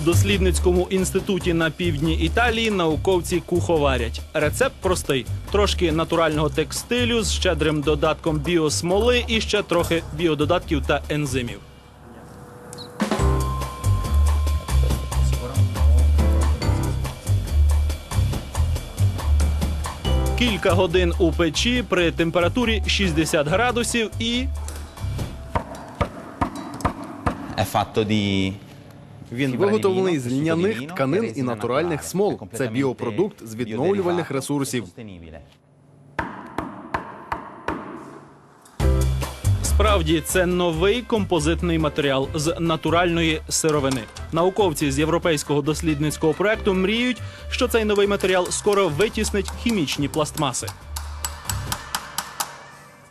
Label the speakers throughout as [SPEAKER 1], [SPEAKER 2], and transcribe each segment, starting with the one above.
[SPEAKER 1] дослідницькому інституті на півдні Італії науковці куховарять. Рецепт простий: трошки натурального текстилю з щедрим додатком біосмоли і ще трохи біододатків та ензимів. Кілька годин у печі при температурі 60 градусів і
[SPEAKER 2] È fatto di
[SPEAKER 3] Він виготовлений з льняних тканин і натуральних смол. Це біопродукт з відновлювальних ресурсів.
[SPEAKER 1] Справді, це новий композитний матеріал з натуральної сировини. Науковці з європейського дослідницького проекту мріють, що цей новий матеріал скоро витіснить хімічні пластмаси.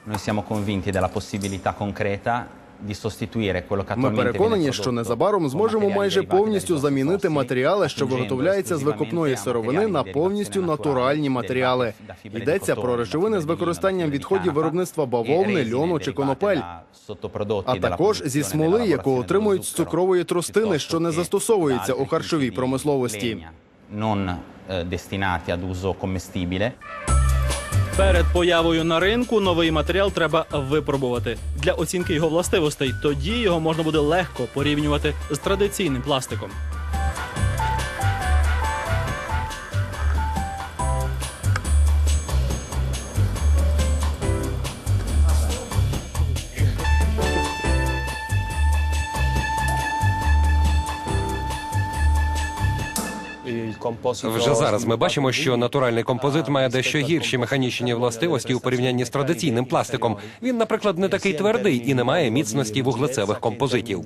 [SPEAKER 2] Noi siamo convinti della possibilità concreta
[SPEAKER 3] Ми переконані, що незабаром зможемо майже повністю замінити матеріали, що виготовляються з викопної сировини на повністю натуральні матеріали. Йдеться про речовини з використанням відходів виробництва
[SPEAKER 2] e
[SPEAKER 3] бавовни, льону чи конопель. А також зі смоли, яку отримують з цукрової тростини, що не застосовується у харчовій промисловості.
[SPEAKER 2] non eh, destinati ad uso commestibile.
[SPEAKER 1] Перед появою на ринку новий матеріал треба випробувати для оцінки його властивостей. Тоді його можна буде легко порівнювати з традиційним пластиком.
[SPEAKER 4] Вже зараз ми бачимо, що натуральний композит має дещо гірші механічні властивості у порівнянні з традиційним пластиком. Він, наприклад, не такий твердий і не має міцності вуглецевих композитів.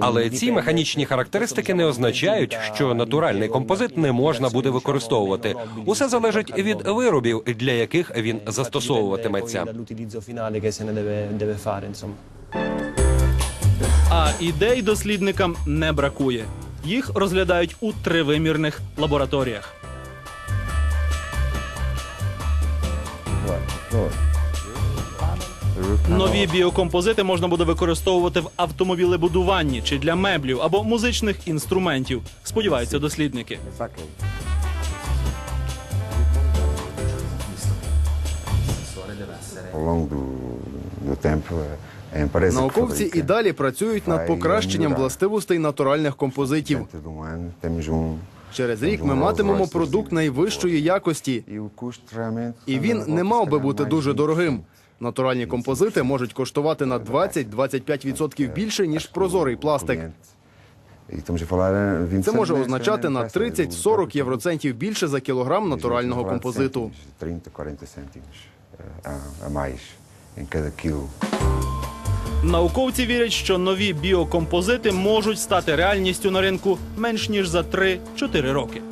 [SPEAKER 4] Але ці механічні характеристики не означають, що натуральний композит не можна буде використовувати. Усе залежить від виробів, для яких він застосовуватиметься.
[SPEAKER 1] А ідей дослідникам не бракує. Їх розглядають у тривимірних лабораторіях. Нові біокомпозити можна буде використовувати в автомобілебудуванні чи для меблів або музичних інструментів. Сподіваються дослідники.
[SPEAKER 3] Науковці і далі працюють над покращенням властивостей натуральних композитів. Через рік ми матимемо продукт найвищої якості, і він не мав би бути дуже дорогим. Натуральні композити можуть коштувати на 20-25% більше ніж прозорий пластик.
[SPEAKER 5] Estamos a falar em 20
[SPEAKER 3] Це може означати на
[SPEAKER 5] realmente, parece
[SPEAKER 3] 30-40 євроцентів більше за кілограм натурального композиту.
[SPEAKER 1] Науковці вірять, що нові біокомпозити можуть стати реальністю на ринку менш ніж за 3-4 роки.